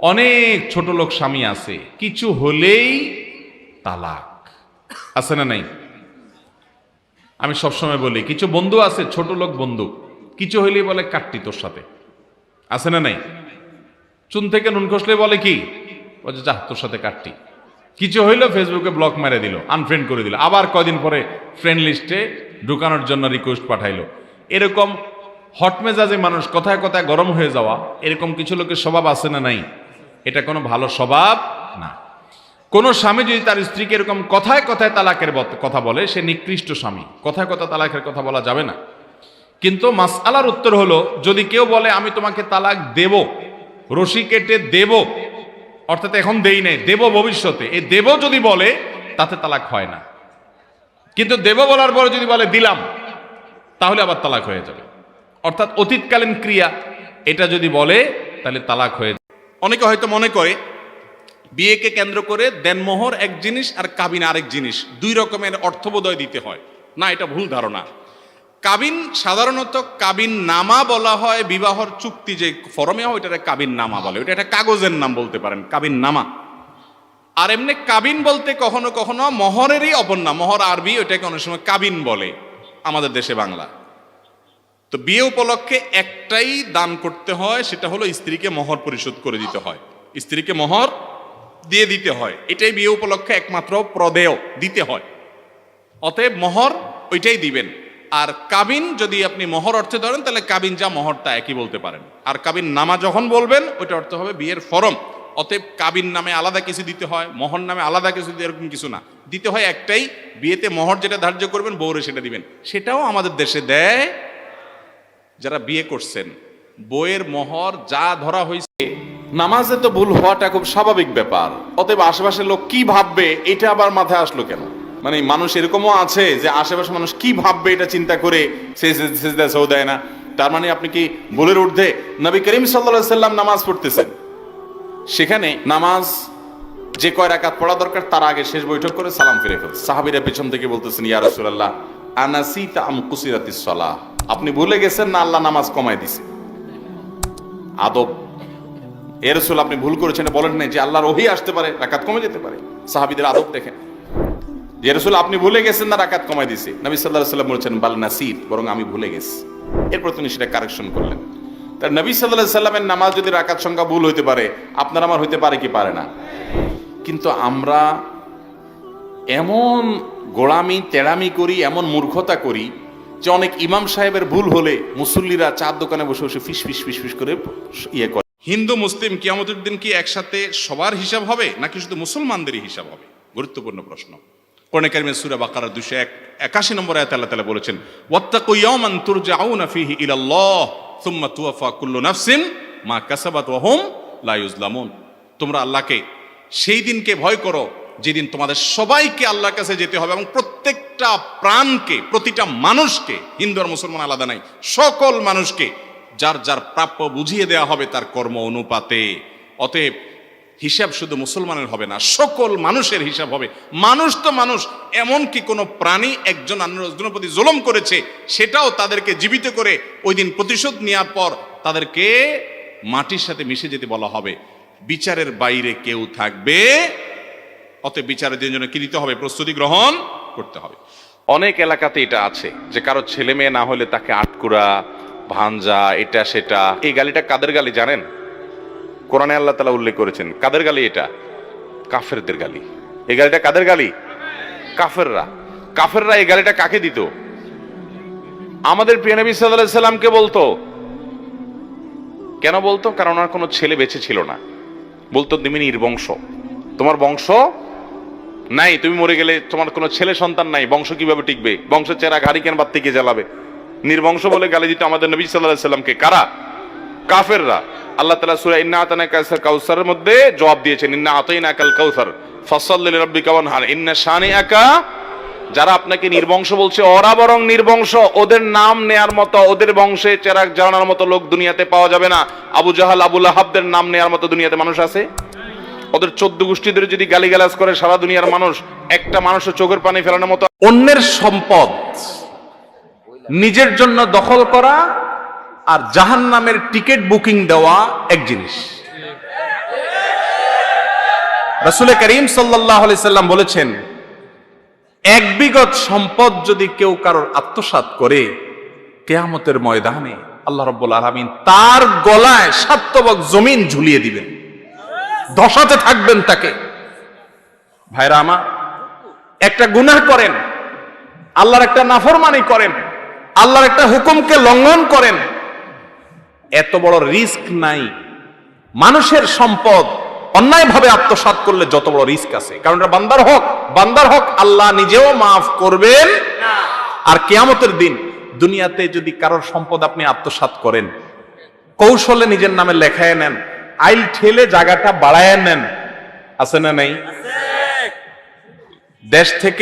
অনেক ছোট লোক স্বামী আছে, কিছু হলেই তালাক। আছে না নাই? আমি সবসময় বলি, কিছু বন্ধু আছে, ছোট লোক বন্ধু, কিছু হইলেই বলে, কাটতি তোর সাথে। আছে না নাই? চুন থেকে নুন খসলে বলে কি? বলছে যা তোর সাথে কাটতি। কিছু হইল, ফেসবুকে ব্লক মেরে দিল আনফ্রেন্ড করে দিল। আবার কয়দিন পরে ফ্রেন্ড লিস্টে ঢুকানোর জন্য রিকোয়েস্ট পাঠাইলো। এরকম হট মেজাজে মানুষ কথায় কথায় গরম হয়ে যাওয়া, এরকম কিছু লোকের স্বভাব আছে না নাই? এটা কোনো ভালো স্বভাব না। কোনো স্বামী যদি তার স্ত্রীকে এরকম কথায় কথায় তালাকের কথা বলে, সে নিকৃষ্ট স্বামী। কথায় কথা তালাকের কথা বলা যাবে না। কিন্তু মাসআলার উত্তর হলো, যদি কেউ বলে, আমি তোমাকে তালাক দেব, রশি কেটে দেব, অর্থাৎ এখন দেই নাই, দেব ভবিষ্যতে। এ দেব যদি বলে, তাতে তালাক হয় না। কিন্তু দেব বলার পরে যদি বলে, দিলাম, তাহলে আবার তালাক হয়ে যাবে। অর্থাৎ অতীতকালীন ক্রিয়া, এটা যদি বলে, তাহলে তালাক হয়ে অনেকে হয়তো মনে করে, বিয়েকে কেন্দ্র করে দেনমোহর এক জিনিস আর কাবিন আরেক জিনিস, দুই রকমের অর্থবোধয় দিতে হয়। না, এটা ভুল ধারণা। কাবিন সাধারণত কাবিন নামা বলা হয়, বিবাহর চুক্তি যে ফরমে হয় ওইটা কাবিন নামা বলে। ওইটা একটা কাগজের নাম বলতে পারেন, কাবিন নামা। আর এমনি কাবিন বলতে কখনো কখনো মহরেরই অপর নাম মহর আরবি ওইটাকে অনেক সময় কাবিন বলে আমাদের দেশে বাংলা। তো বিয়ে উপলক্ষে একটাই দান করতে হয়, সেটা হলো স্ত্রীকে মহর পরিশোধ করে দিতে হয়। স্ত্রীকে মহর দিয়ে দিতে হয়। এটাই বিয়ে উপলক্ষে একমাত্র প্রদেয় দিতে হয়। অতএব মহর ওইটাই দিবেন। আর কাবিন যদি আপনি মহর অর্থে ধরেন, তাহলে কাবিন যা মহর তা একই বলতে পারেন। আর কাবিন নামা যখন বলবেন, ওইটা অর্থ হবে বিয়ের ফরম। অতএব কাবিন নামে আলাদা কিছু দিতে হয়, মহর নামে আলাদা কিছু দিতে এরকম কিছু না। দিতে হয় একটাই, বিয়েতে মহর যেটা ধার্য করবেন, বউরে সেটা দিবেন। সেটাও আমাদের দেশে দেয় যারা বিয়ে করছেন, বইয়ের মোহর যা ধরা হয়েছে, নামাজে তো ভুল হওয়াটা খুব স্বাভাবিক ব্যাপার। অতএব আশেপাশের লোক কি ভাববে, এটা আবার মাথায় আসলো কেন? মানে মানুষ এরকমও আছে যে আশেপাশে মানুষ কি ভাববে এটা চিন্তা করে দেয় না। তার মানে আপনি কি ভুলের ঊর্ধ্বে? নবী করিম সাল্লা সাল্লাম নামাজ পড়তেছেন। সেখানে নামাজ যে কয় রাকাত পড়া দরকার, তার আগে শেষ বৈঠক করে সালাম ফিরে ফেলছে। সাহাবিরা পেছন থেকে বলতেছেন, ইয়া রাসূলুল্লাহ আনাসিতা আম কুসিরাতিস সালাহ। আপনি ভুলে গেছেন না আল্লাহ নামাজ কমায় দিছে। আদব। এ রসুল আপনি ভুল করেছেন, বলেন নাই যে আল্লাহর ওহি আসতে পারে, রাকাত কমে যেতে পারে। সাহাবিদের আদব দেখেন। রসুল আপনি ভুলে গেছেন না রাকাত কমায় দিছে। নবী সাল্লাহ সাল্লাম বলেছেন, বাল নাসির বরং আমি ভুলে গেছি। এরপর তিনি সেটা কারেকশন করলেন। তার নবী সাল্লাহ সাল্লামের নামাজ যদি রাকাত সংখ্যা ভুল হইতে পারে, আপনার আমার হইতে পারে কি পারে না? কিন্তু আমরা এমন গোড়ামি, তেড়ামি করি, এমন মূর্খতা করি যে অনেক ইমাম সাহেবের ভুল হলে মুসল্লিরা চার দোকানে বসে বসে ফিস ফিস ফিস ফিস করে ইয়ে করে। হিন্দু, মুসলিম কিয়ামতের দিন কি একসাথে সবার হিসাব হবে নাকি শুধু মুসলমানদেরই হিসাব হবে? গুরুত্বপূর্ণ প্রশ্ন। কোরআনে কারিমের সূরা বাকারা 281 নম্বর আয়াতে আল্লাহ তাআলা বলেছেন, ওয়াত্তাকু ইয়াওমান তুরজাউনা ফীহি ইলাল্লাহ, সুম্মা তুওয়াফা কুল্লু নাফসিন মা কাসাবাত ওয়া হুম লা ইউজলামুন তোমরা আল্লাহকে সেই দিনকে ভয় করো যেদিন তোমাদের সবাইকে আল্লাহর কাছে যেতে হবে এবং প্রত্যেকটা প্রাণকে, প্রতিটা মানুষকে, হিন্দু আর মুসলমান আলাদা নাই, সকল মানুষকে যার যার প্রাপ্য বুঝিয়ে দেওয়া হবে তার কর্ম অনুপাতে। অতএব হিসাব শুধু মুসলমানের হবে না, সকল মানুষের হিসাব হবে। মানুষ তো মানুষ, এমনকি কোনো প্রাণী একজন অন্যজনের প্রতি জুলম করেছে, সেটাও তাদেরকে জীবিত করে ওই দিন প্রতিশোধ নেওয়ার পর তাদেরকে মাটির সাথে মিশে যেতে বলা হবে। বিচারের বাইরে কেউ থাকবে অতএব বিচারের দিনের জন্য কি দিতে হবে? প্রস্তুতি গ্রহণ করতে হবে। অনেক এলাকাতে এটা আছে, যে কারও ছেলে মেয়ে না হলে তাকে আটকুরা ভাঞ্জা, এটা, সেটা। এই গালিটা কাদের গালি জানেন? কোরআনে আল্লাহ তালা উল্লেখ করেছেন, কাদের গালি এটা? কাফেরদের গালি। এই গালিটা কাদের গালি? কাফেররা। কাফেররা এই গালিটা কাকে দিত? আমাদের প্রিয় নবী সাল্লাহ সাল্লামকে বলতো। কেন বলতো? কারণ ওনার কোনো ছেলে বেঁচে ছিল না। বলতো, তুমি নির্বংশ। তোমার বংশ নাই, তুমি মরে গেলে তোমার কোনো ছেলে সন্তান নাই, বংশ কীভাবে টিকবে? বংশের চেরা ঘাড়ি কেন বাদ থেকে জ্বালাবে? নির্বংশ বলে গালি দিত আমাদের নবী সাল্লাহ সাল্লামকে। কারা? কাফেররা। আল্লাহ তালা সুরা ইন্না আতানা কাউসার কাউসারের মধ্যে জবাব দিয়েছেন, ইন্না আতাইনা কাল কাউসার ফসল্লিল রাব্বিকা ওয়ানহার, ইন্না শানি আকা যারা আপনাকে নির্বংশ বলছে, ওরা বরং নির্বংশ, ওদের নাম নেয়ার মতো, ওদের বংশে চেরাক জ্বালানোর মতো লোক দুনিয়াতে পাওয়া যাবে না। আবু জাহাল আবুল আহাবদের নাম নেয়ার মতো দুনিয়াতে মানুষ আছে? ওদের চোদ্দ গোষ্ঠীদের যদি গালিগালাজ করে সারা দুনিয়ার মানুষ, একটা মানুষের চোখের পানি ফেলানোর মতো অন্যের সম্পদ নিজের জন্য দখল করা আর জাহান নামের টিকিট বুকিং দেওয়া এক জিনিস। রসুল করিম সাল্লাম বলেছেন, এক বিগত সম্পদ যদি কেউ কারোর আত্মসাৎ করে, কেয়ামতের ময়দানে আল্লাহ রব্বুল আলমিন তার গলায় সাত্তবক জমিন ঝুলিয়ে দিবেন। দশাতে থাকবেন তাকে। ভাইরা আমার, একটা গুনাহ করেন, আল্লাহর একটা নাফরমানি করেন, আল্লাহর একটা হুকুমকে লঙ্ঘন করেন, এত বড় রিস্ক নাই। মানুষের সম্পদ অন্যায়ভাবে আত্মসাৎ করলে যত বড় রিস্ক আছে। কারণ এটা বান্দার হক বান্দার হক আল্লাহ নিজেও মাফ করবেন। আর কেয়ামতের দিন দুনিয়াতে যদি কারোর সম্পদ আপনি আত্মসাৎ করেন, কৌশলে নিজের নামে লেখায় নেন আইল ঠেলে জায়গাটা বাড়ায় নেন। আছে না নাই? দেশ থেকে